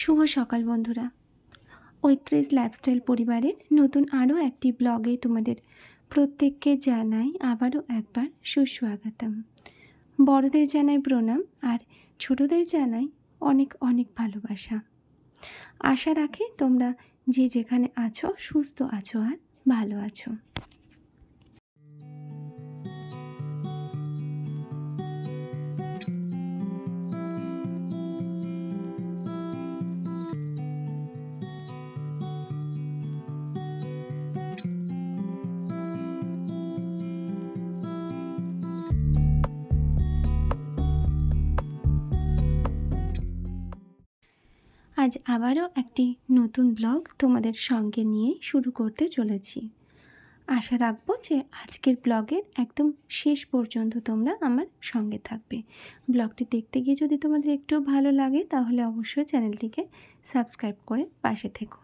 শুভ সকাল বন্ধুরা। ঐত্রিশ লাইফস্টাইল পরিবারের নতুন আরও একটি ব্লগে তোমাদের প্রত্যেককে জানাই আবারও একবার সুস্বাগতম। বড়দের জানাই প্রণাম আর ছোটদের জানাই অনেক অনেক ভালোবাসা। আশা রাখি তোমরা যে যেখানে আছো, সুস্থ আছো আর ভালো আছো। আজ আবারও একটি নতুন ব্লগ তোমাদের সঙ্গে নিয়ে শুরু করতে চলেছি। আশা রাখব যে আজকের ব্লগের একদম শেষ পর্যন্ত তোমরা আমার সঙ্গে থাকবে। ব্লগটি দেখতে গিয়ে যদি তোমাদের একটু ভালো লাগে, তাহলে অবশ্যই চ্যানেলটিকে সাবস্ক্রাইব করে পাশে থেকো।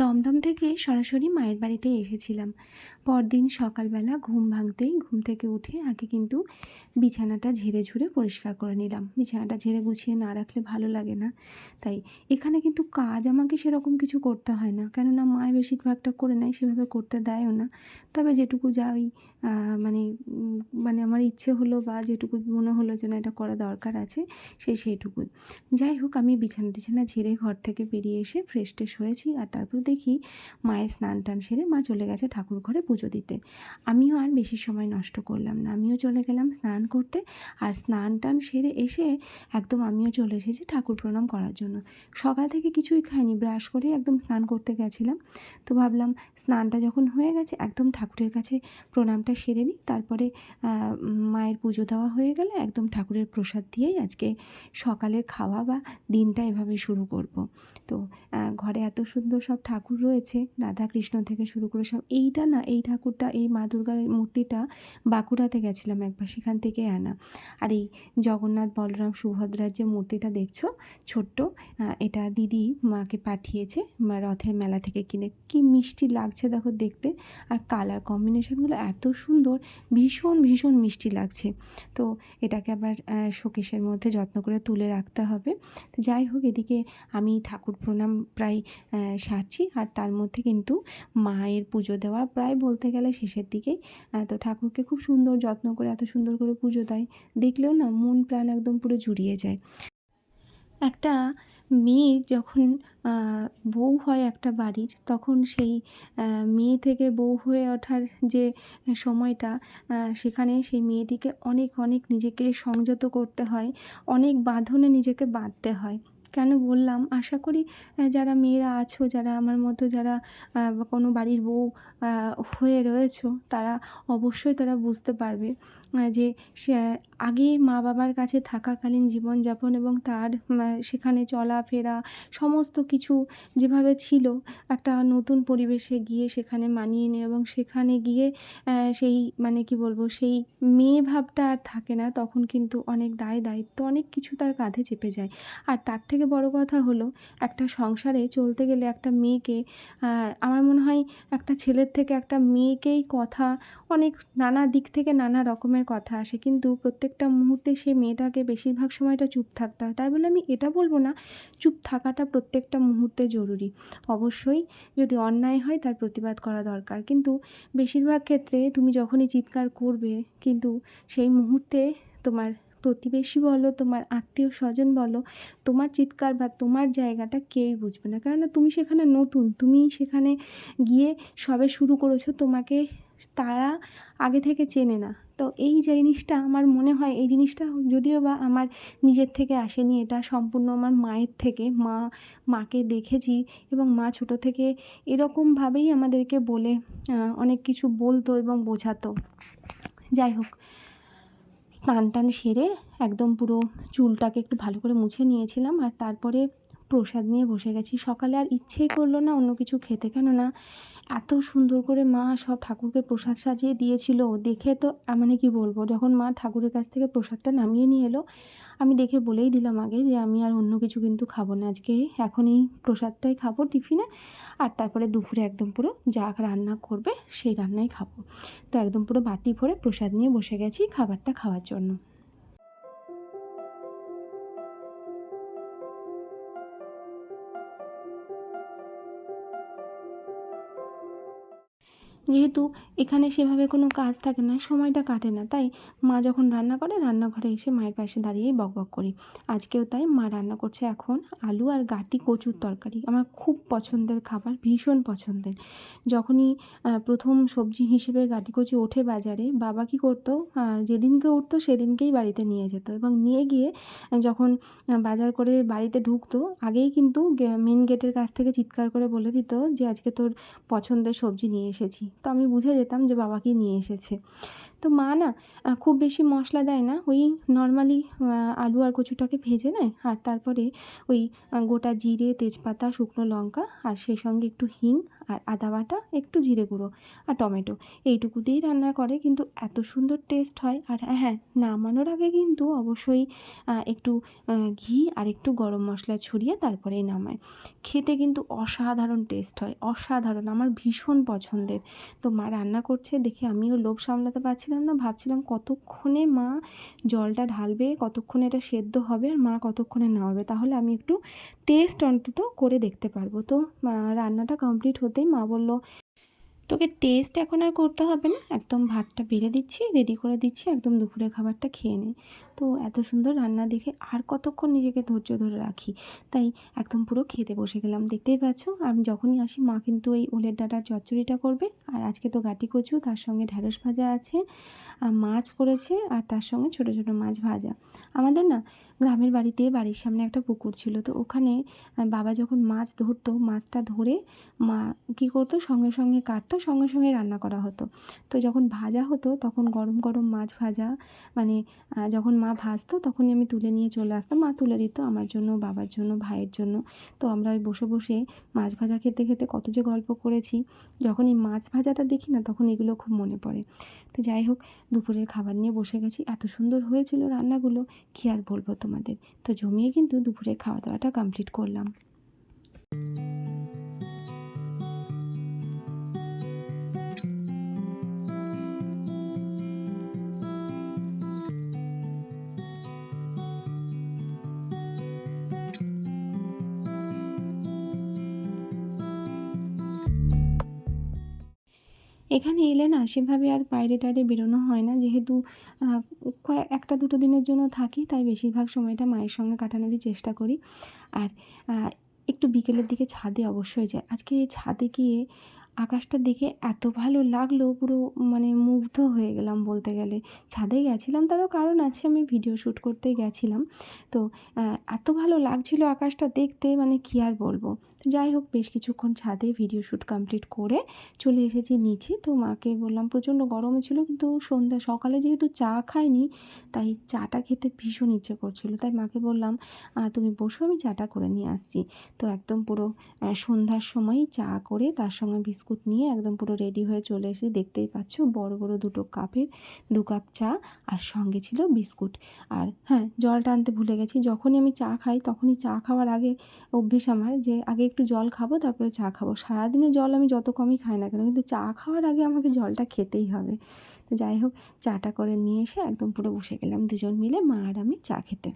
দমদম থেকে সরাসরি মায়ের বাড়িতে এসেছিলাম। পরদিন সকালবেলা ঘুম ভাঙতেই ঘুম থেকে উঠে আগে কিন্তু বিছানাটা ঝেড়ে ঝুড়ে পরিষ্কার করে নিলাম। বিছানাটা ঝেড়ে গুছিয়ে না রাখলে ভালো লাগে না। তাই এখানে কিন্তু কাজ আমাকে সেরকম কিছু করতে হয় না। কেননা মায় বেশিরভাগটা করে নেয়, সেভাবে করতে দেয়ও না। তবে যেটুকু যা ওই মানে মানে আমার ইচ্ছে হলো বা যেটুকু মনে হলো যে না এটা করা দরকার আছে সেই সেইটুকুই। যাই হোক, আমি বিছানা টিছানা ঝেড়ে ঘর থেকে বেরিয়ে এসে ফ্রেশ ট্রেশ হয়েছি আর তারপর দেখি মায়ের স্নান টান সেরে মা চলে গেছে ঠাকুর ঘরে পুজো দিতে। আমিও আর বেশি সময় নষ্ট করলাম না। আমিও চলে গেলাম স্নান করতে আর স্নান টান সেরে এসে একদম আমিও চলে এসেছি ঠাকুর প্রণাম করার জন্য। সকাল থেকে কিছুই খাইনি, ব্রাশ করে একদম স্নান করতে গেছিলাম। তো ভাবলাম স্নানটা যখন হয়ে গেছে একদম ঠাকুরের কাছে প্রণামটা সেরে নিই। তারপরে মায়ের পুজো দেওয়া হয়ে গেলে একদম ঠাকুরের প্রসাদ দিয়েই আজকে সকালের খাওয়া বা দিনটা এভাবে শুরু করব। তো ঘরে এত সুন্দর সব ঠাকুর রয়েছে রাধা কৃষ্ণ থেকে শুরু করে সব। এইটা না, এই ঠাকুরটা, এই মা দুর্গার মূর্তিটা বাঁকুড়াতে গেছিলাম একবার, সেখান থেকে আনা। আর এই জগন্নাথ বলরাম সুভদ্রার যে মূর্তিটা দেখছ, ছোট্ট এটা দিদি মাকে পাঠিয়েছে, মা রথের মেলা থেকে কিনে। কি মিষ্টি লাগছে দেখো দেখতে। আর কালার কম্বিনেশনগুলো এত সুন্দর, ভীষণ ভীষণ মিষ্টি লাগছে। তো এটাকে আবার শোকেশের মধ্যে যত্ন করে তুলে রাখতে হবে। তো যাই হোক, এদিকে আমি ঠাকুর প্রণাম প্রায় সারছি। আর তার মধ্যে কিন্তু মায়ের পুজো দেওয়া প্রায় বলতে গেলে শেষের দিকেই। তো ঠাকুরকে খুব সুন্দর যত্ন করে, এত সুন্দর করে পুজো দেয়। দেখলেও না মন প্রাণ একদম পুরো জুড়িয়ে যায়। একটা মেয়ে যখন বউ হয় একটা বাড়ির, তখন সেই মেয়ে থেকে বউ হয়ে ওঠার যে সময়টা সেখানে সেই মেয়েটিকে অনেক অনেক নিজেকে সংযত করতে হয়। অনেক বাঁধনে নিজেকে বাঁধতে হয়। কেন বললাম? আশা করি যারা মেয়েরা আছো, যারা আমার মতো যারা কোনো বাড়ির বউ হয়ে রয়েছো, তারা অবশ্যই তারা বুঝতে পারবে যে সে আগে মা বাবার কাছে থাকাকালীন জীবনযাপন এবং তার সেখানে চলাফেরা, সমস্ত কিছু যেভাবে ছিল, একটা নতুন পরিবেশে গিয়ে সেখানে মানিয়ে নেওয়া এবং সেখানে গিয়ে সেই মানে কি বলব, সেই মেয়ে ভাবটা আর থাকে না। তখন কিন্তু অনেক দায় দায়িত্ব, অনেক কিছু তার কাঁধে চেপে যায়। আর তার থেকে বড় কথা হলো, একটা সংসারে চলতে গেলে একটা মেয়েকে আমার মনে হয় একটা ছেলের থেকে একটা মেয়েকেই কথা, অনেক নানা দিক থেকে নানা রকমের কথা আসে। কিন্তু প্রত্যেকটা মুহূর্তে সেই মেয়েটাকে বেশিরভাগ সময়টা চুপ থাকতে হয়। তাই বলে আমি এটা বলব না, চুপ থাকাটা প্রত্যেকটা মুহূর্তে জরুরি। অবশ্যই যদি অন্যায় হয় তার প্রতিবাদ করা দরকার। কিন্তু বেশিরভাগ ক্ষেত্রে তুমি যখনই চিৎকার করবে, কিন্তু সেই মুহূর্তে তোমার প্রতিবেশী বলো, তোমার আত্মীয় স্বজন বলো, তোমার চিৎকার বা তোমার জায়গাটা কেউই বুঝবে না। কেননা তুমি সেখানে নতুন, তুমি সেখানে গিয়ে সবে শুরু করেছ, তোমাকে তারা আগে থেকে চেনে না। তো এই জিনিসটা আমার মনে হয়, এই জিনিসটা যদিও বা আমার নিজের থেকে আসেনি, এটা সম্পূর্ণ আমার মায়ের থেকে, মা, মাকে দেখেছি এবং মা ছোটো থেকে এরকমভাবেই আমাদেরকে বলে অনেক কিছু বলতো এবং বোঝাতো। যাই হোক স্নান টান সেরে একদম পুরো চুলটাকে একটু ভালো করে মুছে নিয়েছিলাম আর তারপরে প্রসাদ নিয়ে বসে গেছি। সকালে আর ইচ্ছেই করল না অন্য কিছু খেতে। কেননা এত সুন্দর করে মা সব ঠাকুরকে প্রসাদ সাজিয়ে দিয়েছিল। দেখে তো মানে কি বলব, যখন মা ঠাকুরের কাছ থেকে প্রসাদটা নামিয়ে নিয়ে এলো, আমি দেখে বলেই দিলাম আগে যে, আমি আর অন্য কিছু কিন্তু খাব না। আজকে এখন এই প্রসাদটাই খাব টিফিনে। আর তারপরে দুপুরে একদম পুরো যা রান্না করবে, সেই রান্নাই খাব। তো একদম পুরো বাটি ভরে প্রসাদ নিয়ে বসে গেছি খাবারটা খাওয়ার জন্য। যেহেতু এখানে সেভাবে কোনো কাজ থাকে না, সময়টা কাটে না। তাই মা যখন রান্না করে, রান্নাঘরে এসে মায়ের পাশে দাঁড়িয়েই বকবক করি। আজকেও তাই মা রান্না করছে এখন আলু আর গাটি কচুর তরকারি। আমার খুব পছন্দের খাবার, ভীষণ পছন্দের। যখনই প্রথম সবজি হিসেবে গাটি কচু ওঠে বাজারে, বাবা কী করতো যেদিনকে উঠতো সেদিনকেই বাড়িতে নিয়ে যেত এবং নিয়ে গিয়ে যখন বাজার করে বাড়িতে ঢুকতো, আগেই কিন্তু মেন গেটের কাছ থেকে চিৎকার করে বলে দিত যে, আজকে তোর পছন্দের সবজি নিয়ে এসেছি। তো আমি বুঝে যেতাম যে বাবাকে নিয়ে এসেছে। তো মা না খুব বেশি মশলা দেয় না, ওই নর্মালি আলু আর কচুটাকে ভেজে নেয়, আর তারপরে ওই গোটা জিরে, তেজপাতা, শুকনো লঙ্কা, আর সেই সঙ্গে একটু হিং আর আদা বাটা, একটু জিরে গুঁড়ো আর টমেটো। এইটুকু দিয়েই রান্না করে কিন্তু এত সুন্দর টেস্ট হয়। আর হ্যাঁ নামানোর আগে কিন্তু অবশ্যই একটু ঘি আর একটু গরম মশলা ছড়িয়ে তারপরেই নামায়। খেতে কিন্তু অসাধারণ টেস্ট হয়, অসাধারণ, আমার ভীষণ পছন্দের। তো মা রান্না করছে, দেখে আমিও লোভ সামলাতে পারছিলাম না, ভাবছিলাম কতক্ষণে মা জলটা ঢালবে, কতক্ষণে এটা সেদ্ধ হবে আর মা কতক্ষণে নামাবে। তাহলে আমি একটু টেস্ট অন্তত করে দেখতে পারব। তো রান্নাটা কমপ্লিট হতেই মা বলল, তোকে টেস্ট এখন আর করতে হবে না। একদম ভাতটা বেড়ে দিচ্ছি রেডি করে দিচ্ছি, একদম দুপুরের খাবারটা খেয়ে নে। তো এত সুন্দর রান্না দেখে আর কতক্ষণ নিজেকে ধৈর্য ধরে রাখি। তাই একদম পুরো খেতে বসে গেলাম। দেখতেই পাচ্ছ, আমি যখনই আসি, মা কিন্তু এই ওলের ডাটার চচ্চড়িটা করবে। আর আজকে তো গাটি কচু, তার সঙ্গে ঢ্যাঁড়স ভাজা আছে, আর মাছ করেছে, আর তার সঙ্গে ছোট ছোট মাছ ভাজা। আমাদের না গ্রামের বাড়িতে বাড়ির সামনে একটা পুকুর ছিল, তো ওখানে বাবা যখন মাছ ধরতো, মাছটা ধরে মা কী করতো, সঙ্গে সঙ্গে কাটতো, সঙ্গে সঙ্গে রান্না করা হতো। তো যখন ভাজা হতো, তখন গরম গরম মাছ ভাজা মানে যখন মা ভাজতো তখনই আমি তুলে নিয়ে চলে আসতাম। মা তুলে দিত আমার জন্য, বাবার জন্য, ভাইয়ের জন্য। তো আমরা ওই বসে বসে মাছ ভাজা খেতে খেতে কত যে গল্প করেছি। যখন এই মাছ ভাজাটা দেখি না, তখন এগুলো খুব মনে পড়ে। তো যাই হোক, দুপুরের খাবার নিয়ে বসে গেছি। এত সুন্দর হয়েছিল রান্নাগুলো, কী আর বলব তোমাদের? তো জমিয়ে কিন্তু দুপুরের খাওয়া দাওয়াটা কমপ্লিট করলাম। এখানে এলে না সেভাবে আর বাইরে টাইরে বেরোনো হয় না। যেহেতু একটা দুটো দিনের জন্য থাকি, তাই বেশিরভাগ সময়টা মায়ের সঙ্গে কাটানোরই চেষ্টা করি। আর একটু বিকেলের দিকে ছাদে অবশ্যই যায় আজকে এই ছাদে গিয়ে আকাশটা দেখে এত ভালো লাগল, পুরো মানে মুগ্ধ হয়ে গেলাম বলতে গেলে। ছাদে গেছিলাম, তারও কারণ আছে, আমি ভিডিও শ্যুট করতে গেছিলাম। তো এত ভালো লাগছিল আকাশটা দেখতে মানে কী আর বলব? তো যাই হোক, বেশ কিছুক্ষণ ছাদে ভিডিও শ্যুট কমপ্লিট করে চলে এসেছি নিচে। তো মাকে বললাম, প্রচণ্ড গরমে ছিল, কিন্তু সন্ধ্যা, সকালে যেহেতু চা খাইনি, তাই চাটা খেতে ভীষণ ইচ্ছে করছিল। তাই মাকে বললাম তুমি বসো, আমি চাটা করে নিয়ে আসছি। তো একদম পুরো সন্ধ্যার সময় চা করে তার সঙ্গে বিস্কুট নিয়ে একদম পুরো রেডি হয়ে চলে এসে দেখতেই পাচ্ছ, বড় বড় দুটো কাপের দু কাপ চা আর সঙ্গে ছিল বিস্কুট। আর হ্যাঁ জলটা আনতে ভুলে গেছি, যখনই আমি চা খাই, তখনই চা খাওয়ার আগে অভ্যেস আমার যে আগে একটু জল খাব, তারপরে চা খাব। সারাদিনে জল আমি যত কমই খাই না কেন, কিন্তু চা খাওয়ার আগে আমাকে জলটা খেতেই হবে। তো যাই হোক, চাটা করে নিয়ে এসে একদম পুরো বসে গেলাম দুজন মিলে, মা আর আমি চা খেতে।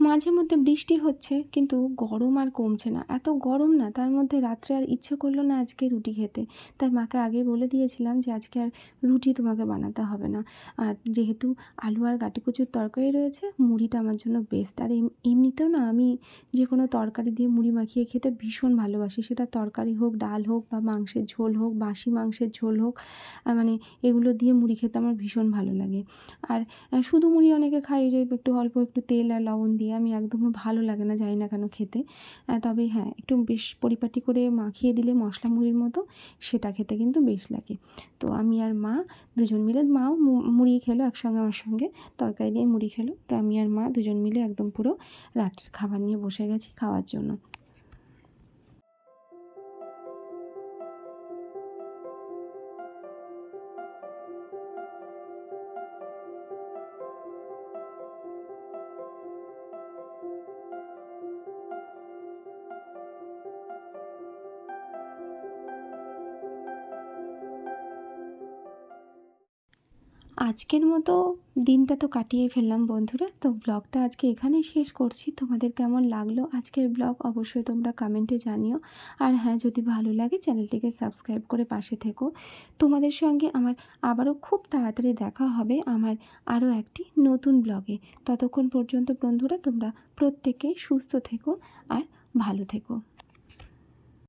মাঝে মধ্যে বৃষ্টি হচ্ছে, কিন্তু গরম আর কমছে না। এত গরম না, তার মধ্যে রাত্রে আর ইচ্ছে করল না আজকে রুটি খেতে। তাই মাকে আগে বলে দিয়েছিলাম যে, আজকে আর রুটি তোমাকে বানাতে হবে না। আর যেহেতু আলু আর গাটি কচুর তরকারি রয়েছে, মুড়িটা আমার জন্য বেস্ট আর এম- এমনিতেও না, আমি যে কোনো তরকারি দিয়ে মুড়ি মাখিয়ে খেতে ভীষণ ভালোবাসি। সেটা তরকারি হোক, ডাল হোক বা মাংসের ঝোল হোক, বাসি মাংসের ঝোল হোক মানে এগুলো দিয়ে মুড়ি খেতে আমার ভীষণ ভালো লাগে। আর শুধু মুড়ি অনেকে খাই যে একটু অল্প একটু তেল আর লবণ দিয়ে। আমি একদমই ভালো লাগে না, জানি না কেন খেতে। তবে হ্যাঁ একটু বেশ পরিপাটি করে মাখিয়ে দিলে মশলা মুড়ির মতো, সেটা খেতে কিন্তু বেশ লাগে। তো আমি আর মা দুজন মিলে, মাও মুড়ি খেলো একসঙ্গে আমার সঙ্গে, তরকারি দিয়ে মুড়ি খেলো। তো আমি আর মা দুজন মিলে একদম পুরো রাত্রের খাবার নিয়ে বসে গেছি খাওয়ার জন্য। আজকের মতো দিনটা তো কাটিয়ে ফেললাম বন্ধুরা। তো ব্লগটা আজকে এখানেই শেষ করছি। তোমাদের কেমন লাগল আজকের ব্লগ অবশ্যই তোমরা কমেন্টে জানিও। আর হ্যাঁ যদি ভালো লাগে চ্যানেলটিকে সাবস্ক্রাইব করে পাশে থেকো। তোমাদের সঙ্গে আমার আবারও খুব তাড়াতাড়ি দেখা হবে আমার আরও একটি নতুন ব্লগে। ততক্ষণ পর্যন্ত বন্ধুরা, তোমরা প্রত্যেকেই সুস্থ থেকো আর ভালো থেকো।